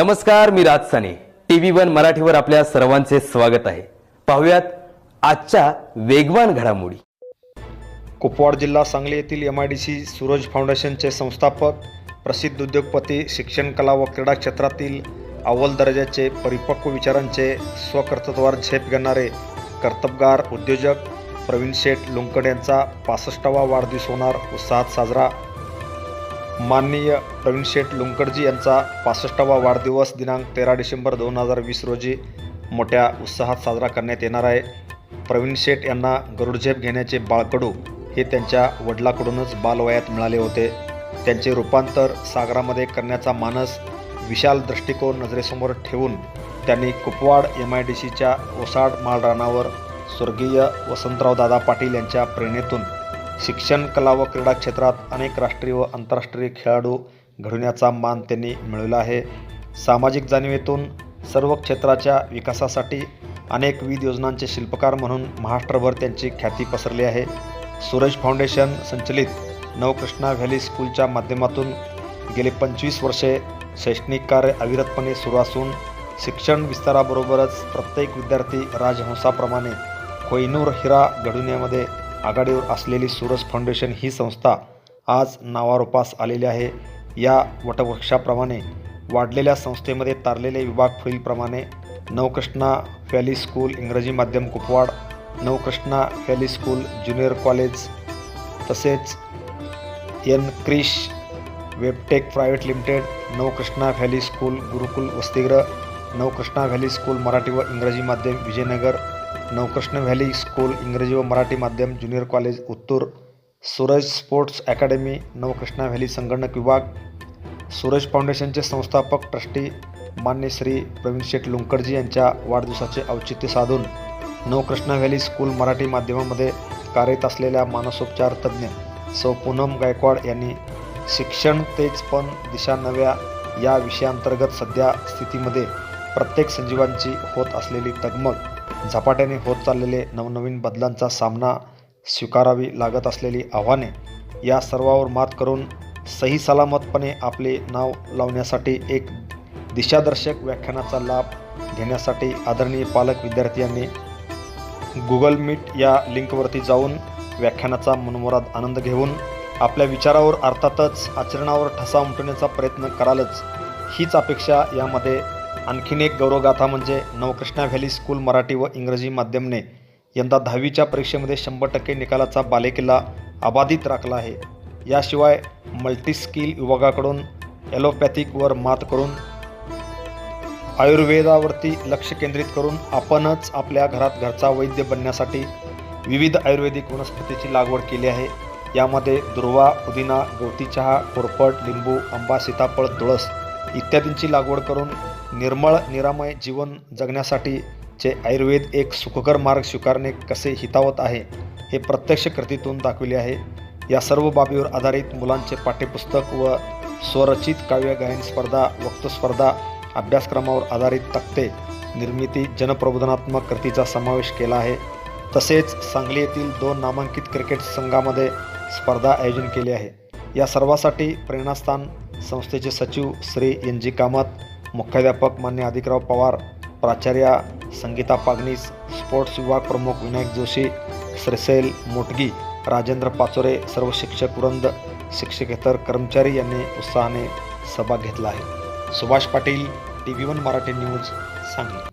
नमस्कार मी Raj Sane. TV one मराठीवर आपल्या सर्वांचे स्वागत आहे. पाहुयात आजच्या वेगवान घडामोडी. कुपवाड जिल्हा सांगली येथील M I D C Suraj फाउंडेशनचे संस्थापक प्रसिद्ध उद्योगपती शिक्षण कला व क्रीडा क्षेत्रातील अव्वल दर्जाचे परिपक्व विचारांचे स्वकर्तृत्वावर झेप घेणारे कर्तबगार उद्योजक प्रवीण शेठ लुंकड यांचा पासष्टावा वाढदिवस होणार उत्साहात साजरा. माननीय प्रवीण शेठ लुंकडजी यांचा पासष्टावा वाढदिवस दिनांक तेरा डिसेंबर दोन हजार वीस रोजी मोठ्या उत्साहात साजरा करण्यात येणार आहे. प्रवीण शेठ यांना गरुडझेप घेण्याचे बाळकडू हे त्यांच्या वडिलाकडूनच बालवयात मिळाले होते. त्यांचे रूपांतर सागरामध्ये करण्याचा मानस विशाल दृष्टिकोन नजरेसमोर ठेवून त्यांनी कुपवाड एम आय डी सीच्या ओसाड माळरानावर स्वर्गीय वसंतराव दादा पाटील यांच्या प्रेरणेतून शिक्षण कला व क्रीडा क्षेत्रात अनेक राष्ट्रीय व आंतरराष्ट्रीय खेळाडू घडविण्याचा मान त्यांनी मिळवला आहे. सामाजिक जाणिवेतून सर्व क्षेत्राच्या विकासासाठी अनेक विविध योजनांचे शिल्पकार म्हणून महाराष्ट्रभर त्यांची ख्याती पसरली आहे. सूरज फाउंडेशन संचलित नवकृष्णा व्हॅली स्कूलच्या माध्यमातून गेले पंचवीस वर्षे शैक्षणिक कार्य अविरतपणे सुरू असून शिक्षण विस्ताराबरोबरच प्रत्येक विद्यार्थी राजहंसाप्रमाणे कोहिनूर हिरा घडविण्यामध्ये आघाडीवर असलेली सूरज फाउंडेशन ही संस्था आज नावारूपास आलेली आहे. या वटवृक्षाप्रमाणे वाढलेल्या संस्थेमध्ये तारलेले विभाग पुढीलप्रमाणे नवकृष्णा व्हॅली स्कूल इंग्रजी माध्यम Kupwad Navkrishna valley school junior college तसेच N Krish वेबटेक private limited Navkrishna valley school Gurukul वसतिगृह नवकृष्णा व्हॅली स्कूल मराठी व इंग्रजी माध्यम विजयनगर. नवकृष्ण व्हॅली स्कूल इंग्रजी व मराठी माध्यम junior college Uttur. Suraj sports academy Navkrishna valley संगणक विभाग. सूरज फाउंडेशनचे संस्थापक ट्रस्टी मान्य श्री प्रवीण शेठ लुंकडजी यांच्या वाढदिवसाचे औचित्य साधून नवकृष्णा व्हॅली स्कूल मराठी माध्यमामध्ये कार्यरत असलेल्या मानसोपचार तज्ज्ञ सौ पूनम गायकवाड यांनी शिक्षण तेच पण दिशा नव्या या विषयाअंतर्गत सध्या स्थितीमध्ये प्रत्येक संजीवांची होत असलेली तगमग झपाट्याने होत चाललेले नवनवीन बदलांचा सामना स्वीकारावी लागत असलेली आव्हाने या सर्वावर मात करून सही सलामतपणे आपले नाव लावण्यासाठी एक दिशादर्शक व्याख्यानाचा लाभ घेण्यासाठी आदरणीय पालक विद्यार्थी यांनी गुगल मीट या लिंकवरती जाऊन व्याख्यानाचा मनमुराद आनंद घेऊन आपल्या विचारावर अर्थातच आचरणावर ठसा उमटवण्याचा प्रयत्न करालच. हीच अपेक्षा यामध्ये आणखीन एक गौरवगाथा म्हणजे नवकृष्णा व्हॅली स्कूल मराठी व इंग्रजी माध्यमने यंदा दहावीच्या परीक्षेमध्ये शंभर टक्के निकालाचा बालेकिल्ला अबाधित राखला आहे. याशिवाय मल्टीस्किल विभागाकडून ॲलोपॅथिकवर मात करून आयुर्वेदावरती लक्ष केंद्रित करून आपणच आपल्या घरात घरचा वैद्य बनण्यासाठी विविध आयुर्वेदिक वनस्पतीची लागवड केली आहे. यामध्ये दुर्वा पुदिना गवती चहा कोरपट लिंबू आंबा सीताफळ तुळस इत्यादींची लागवड करून निर्मळ निरामय जीवन जगण्यासाठीचे आयुर्वेद एक सुखकर मार्ग स्वीकारणे कसे हितावत आहे हे प्रत्यक्ष कृतीतून दाखविले आहे. या सर्व बाबीवर आधारित मुलांचे पाठ्यपुस्तक व स्वरचित काव्य गायन स्पर्धा वक्तस्पर्धा अभ्यासक्रमावर आधारित तक्ते निर्मिती जनप्रबोधनात्मक कृतीचा समावेश केला आहे. तसेच सांगली येथील दोन नामांकित क्रिकेट संघामध्ये स्पर्धा आयोजन केली आहे. या सर्वासाठी प्रेरणास्थान संस्थेचे सचिव श्री एन जी कामत मुख्याध्यापक मान्य अधिकराव पवार प्राचार्या संगीता पागनीस स्पोर्ट्स विभाग प्रमुख विनायक जोशी श्रीसेल मोटगी राजेंद्र पाचोरे सर्व शिक्षक वृंद शिक्षकेतर कर्मचारी यांनी उत्साहाने सहभाग घेतला आहे. Subhash Patil T V one Marathi news Sangli.